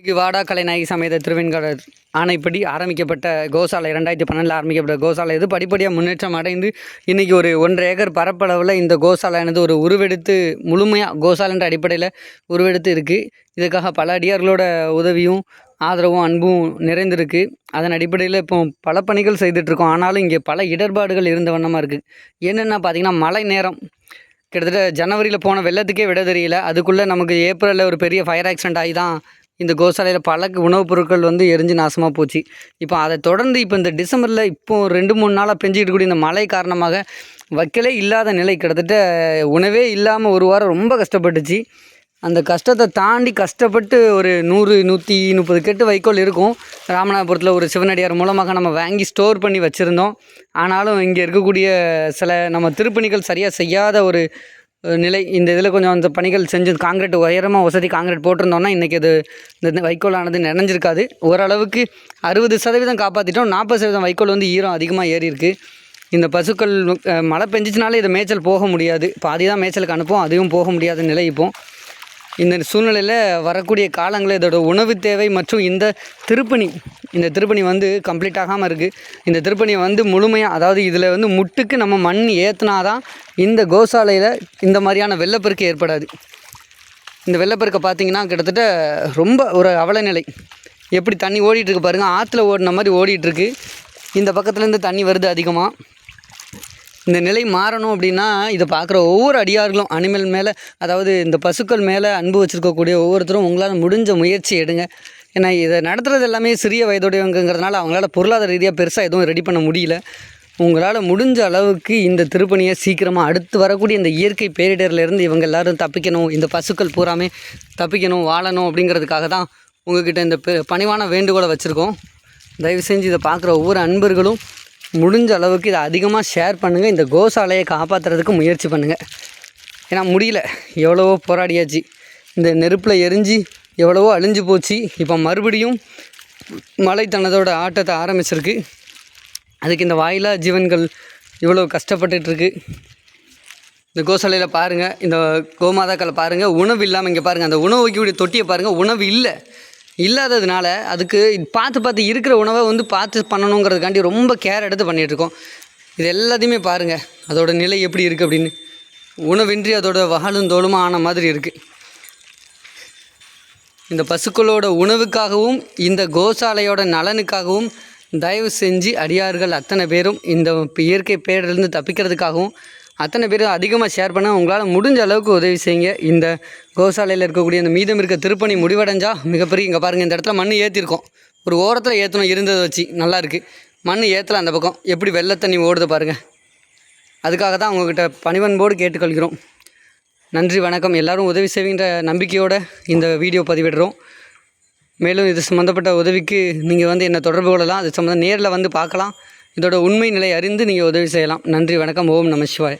இன்றைக்கு வாடா கலைநாயகி சமேத திருவெண்காடு ஆணைப்படி ஆரம்பிக்கப்பட்ட கோசாலை ரெண்டாயிரத்தி பன்னெண்டில் ஆரம்பிக்கப்பட்ட கோசாலை. இது படிப்படியாக முன்னேற்றம் அடைந்து இன்றைக்கி ஒரு ஒன்றரை ஏக்கர் பரப்பளவில் இந்த கோசாலையானது ஒரு உருவெடுத்து முழுமையாக கோசாலைன்ற அடிப்படையில் உருவெடுத்து இருக்குது இதுக்காக பல அடியார்களோட உதவியும் ஆதரவும் அன்பும் நிறைந்திருக்கு. அதன் அடிப்படையில் இப்போ பல பணிகள் செய்துட்ருக்கோம். ஆனாலும் இங்கே பல இடர்பாடுகள் இருந்த வண்ணமாக இருக்குது என்னென்னா பார்த்தீங்கன்னா மழை நேரம். கிட்டத்தட்ட ஜனவரியில் போன வெள்ளத்துக்கே விட தெரியல அதுக்குள்ளே நமக்கு ஏப்ரலில் ஒரு பெரிய ஃபயர் ஆக்சிடென்ட் ஆகி தான் இந்த கோசாலையில் பல உணவுப் பொருட்கள் வந்து எரிஞ்சு நாசமாக போச்சு. இப்போ அதை தொடர்ந்து இப்போ இந்த டிசம்பரில் இப்போ ரெண்டு மூணு நாளாக பெஞ்சிக்கிட்டு கூடிய இந்த மழை காரணமாக வைக்கலே இல்லாத நிலை. கிட்டத்தட்ட உணவே இல்லாமல் ஒரு வாரம் ரொம்ப கஷ்டப்பட்டுச்சு. அந்த கஷ்டத்தை தாண்டி கஷ்டப்பட்டு ஒரு நூறு நூற்றி முப்பது கெட்டு வைக்கோல் இருக்கும். ராமநாதபுரத்தில் ஒரு சிவனடியார் மூலமாக நம்ம வாங்கி ஸ்டோர் பண்ணி வச்சுருந்தோம். ஆனாலும் இங்கே இருக்கக்கூடிய சில நம்ம திருப்பணிகள் சரியாக செய்யாத ஒரு நிலை இந்த இதில் கொஞ்சம் அந்த பணிகள் செஞ்சு காங்கிரீட் உயரமாக வசதி காங்கிரீட் போட்டிருந்தோம்னா இன்றைக்கி அது இந்த வைக்கோலானது நினைஞ்சிருக்காது ஓரளவுக்கு அறுபது சதவீதம் காப்பாற்றிட்டோம் நாற்பது சதவீதம் வைக்கோல் வந்து ஈரம் அதிகமாக ஏறி இருக்கு. இந்த பசுக்கள் மழை பெஞ்சிச்சினாலே இதை மேய்ச்சல் போக முடியாது. பாதி தான் மேய்ச்சலுக்கு அனுப்பும் அதுவும் போக முடியாத நிலை இப்போ. இந்த சூழ்நிலையில் வரக்கூடிய காலங்களில் இதோட உணவு தேவை மற்றும் இந்த திருப்பணி இந்த திருப்பணி வந்து கம்ப்ளீட் ஆகாமல் இருக்குது இந்த திருப்பணியை வந்து முழுமையாக அதாவது இதில் வந்து முட்டுக்கு நம்ம மண் ஏற்றுனாதான் இந்த கோசாலையில் இந்த மாதிரியான வெள்ளப்பெருக்கு ஏற்படாது. இந்த வெள்ளப்பெருக்கை பார்த்தீங்கன்னா கிட்டத்தட்ட ரொம்ப ஒரு அவலநிலை. எப்படி தண்ணி ஓடிட்டுருக்கு பாருங்கள் ஆற்றுல ஓடின மாதிரி ஓடிட்டுருக்கு இந்த பக்கத்துலேருந்து தண்ணி வருது அதிகமாக இந்த நிலை மாறணும் அப்படின்னா இதை பார்க்குற ஒவ்வொரு அடியார்களும் அனிமல் மேலே அதாவது இந்த பசுக்கள் மேலே அன்பு வச்சுருக்கக்கூடிய ஒவ்வொருத்தரும் உங்களால் முடிஞ்ச முயற்சி எடுங்க. ஏன்னா இதை நடத்துகிறது எல்லாமே சிறிய வயதுடையவங்கிறதுனால அவங்களால பொருளாதார ரீதியாக பெருசாக எதுவும் ரெடி பண்ண முடியல. உங்களால் முடிஞ்ச அளவுக்கு இந்த திருப்பணியை சீக்கிரமாக அடுத்து வரக்கூடிய இந்த இயற்கை பேரிடர்லேருந்து இவங்க எல்லாரும் தப்பிக்கணும் இந்த பசுக்கள் பூராமே தப்பிக்கணும் வாழணும் அப்படிங்கிறதுக்காக தான் உங்ககிட்ட இந்த பெ- பணிவான வேண்டுகோளை வச்சுருக்கோம். தயவு செஞ்சு இதை பார்க்குற ஒவ்வொரு அன்பர்களும் முடிஞ்ச அளவுக்கு இதை அதிகமாக ஷேர் பண்ணுங்கள் இந்த கோசாலையை காப்பாற்றுறதுக்கு முயற்சி பண்ணுங்கள் ஏன்னா முடியல. எவ்வளவோ போராடியாச்சு. இந்த நெருப்பில் எரிஞ்சு எவ்வளவோ அழிஞ்சு போச்சு. இப்போ மறுபடியும் மழை தனதோட ஆட்டத்தை ஆரம்பிச்சிருக்கு. அதுக்கு இந்த வாயிலா ஜீவன்கள் இவ்வளோ கஷ்டப்பட்டுட்டு இந்த கோசாலையில் பாருங்கள் இந்த கோமாதாக்களை பாருங்கள் உணவு இல்லாமல் இங்கே பாருங்கள் அந்த உணவு வைக்கக்கூடிய தொட்டியை பாருங்கள் உணவு இல்லை. இல்லாததுனால அதுக்கு பார்த்து பார்த்து இருக்கிற உணவை வந்து பார்த்து பண்ணணுங்கிறதுக்காண்டி ரொம்ப கேர் எடுத்து பண்ணிகிட்ருக்கோம் இது எல்லாத்தையுமே பாருங்கள் அதோட நிலை எப்படி இருக்குது அப்படின்னு. உணவின்றி அதோட வகலும் தோலும் ஆன மாதிரி இருக்குது இந்த பசுக்களோட உணவுக்காகவும் இந்த கோசாலையோட நலனுக்காகவும் தயவு செஞ்சு அடியார்கள் அத்தனை பேரும் இந்த இயற்கை பேரிலிருந்து தப்பிக்கிறதுக்காகவும் அத்தனை பேரும் அதிகமாக ஷேர் பண்ண உங்களால் முடிஞ்ச அளவுக்கு உதவி செய்யுங்க. இந்த கோசாலையில் இருக்கக்கூடிய அந்த மீதம் இருக்க திருப்பணி முடிவடைஞ்சால் மிகப்பெரிய இங்கே பாருங்கள் இந்த இடத்துல மண் ஏற்றிருக்கோம் ஒரு ஓரத்தில் ஏற்றணும் இருந்ததை வச்சு. நல்லா இருக்குது மண் ஏற்றலாம் அந்த பக்கம். எப்படி வெள்ளை தண்ணி ஓடுது பாருங்கள் அதுக்காக தான் உங்ககிட்ட பணிவன்போடு கேட்டுக்கொள்கிறோம். நன்றி வணக்கம். எல்லோரும் உதவி செய்வீங்கிற நம்பிக்கையோடு இந்த வீடியோ பதிவிடுறோம். மேலும் இது சம்மந்தப்பட்ட உதவிக்கு நீங்கள் வந்து என்னை தொடர்பு கொள்ளலாம் அது சம்மந்தம் நேரில் வந்து பார்க்கலாம். இதோட உண்மை நிலை அறிந்து நீங்கள் உதவி செய்யலாம். நன்றி வணக்கம். ஓம் நம சிவாய்.